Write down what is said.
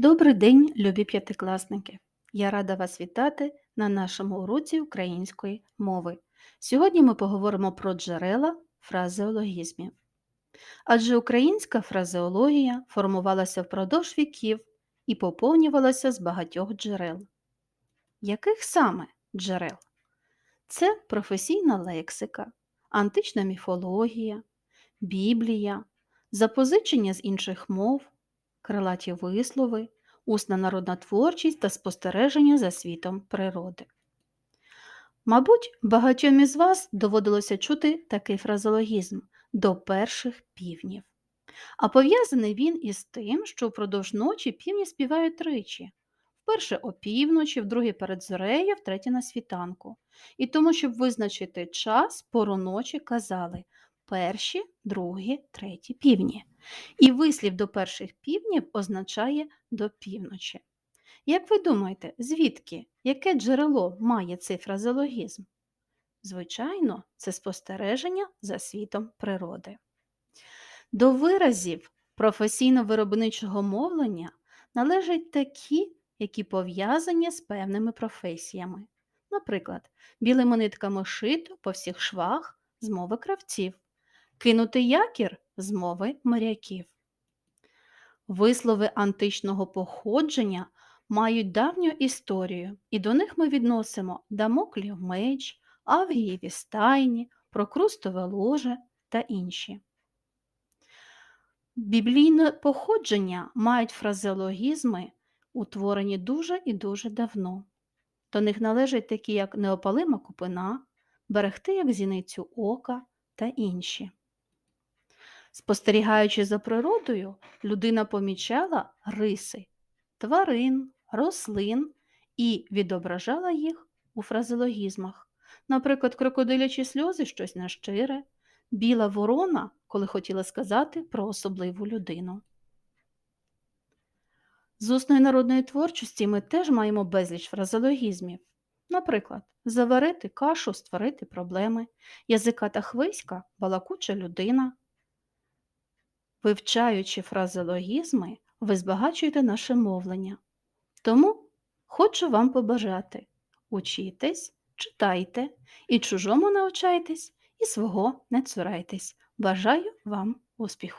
Добрий день, любі п'ятикласники! Я рада вас вітати на нашому уроці української мови. Сьогодні ми поговоримо про джерела фразеологізмів. Адже українська фразеологія формувалася впродовж віків і поповнювалася з багатьох джерел. Яких саме джерел? Це професійна лексика, антична міфологія, Біблія, запозичення з інших мов, крилаті вислови, усна народна творчість та спостереження за світом природи. Мабуть, багатьом із вас доводилося чути такий фразологізм до перших півнів. А пов'язаний він із тим, що впродовж ночі півні співають тричі. Вперше опівночі, вдруге перед зорею, втретє на світанку. І тому, щоб визначити час, пору ночі казали перші, другі, треті півні. І вислів до перших півнів означає до півночі. Як ви думаєте, звідки, яке джерело має цей фразеологізм? Звичайно, це спостереження за світом природи. До виразів професійно-виробничого мовлення належать такі, які пов'язані з певними професіями. Наприклад, білими нитками шито по всіх швах з мови кравців, кинути якір з мови моряків. Вислови античного походження мають давню історію, і до них ми відносимо Дамоклів меч, Авгієві стайні, Прокрустове ложе та інші. Біблійне походження мають фразеологізми, утворені дуже і дуже давно. До них належать такі, як неопалима купина, берегти як зіницю ока та інші. Спостерігаючи за природою, людина помічала риси тварин, рослин і відображала їх у фразеологізмах. Наприклад, крокодилячі сльози щось нещире, біла ворона, коли хотіла сказати про особливу людину. З усної народної творчості ми теж маємо безліч фразеологізмів. Наприклад, заварити кашу, створити проблеми, язика та хвиська балакуча людина. Вивчаючи фразеологізми, ви збагачуєте наше мовлення. Тому хочу вам побажати учітесь, читайте і чужому навчайтесь, і свого не цурайтесь. Бажаю вам успіху!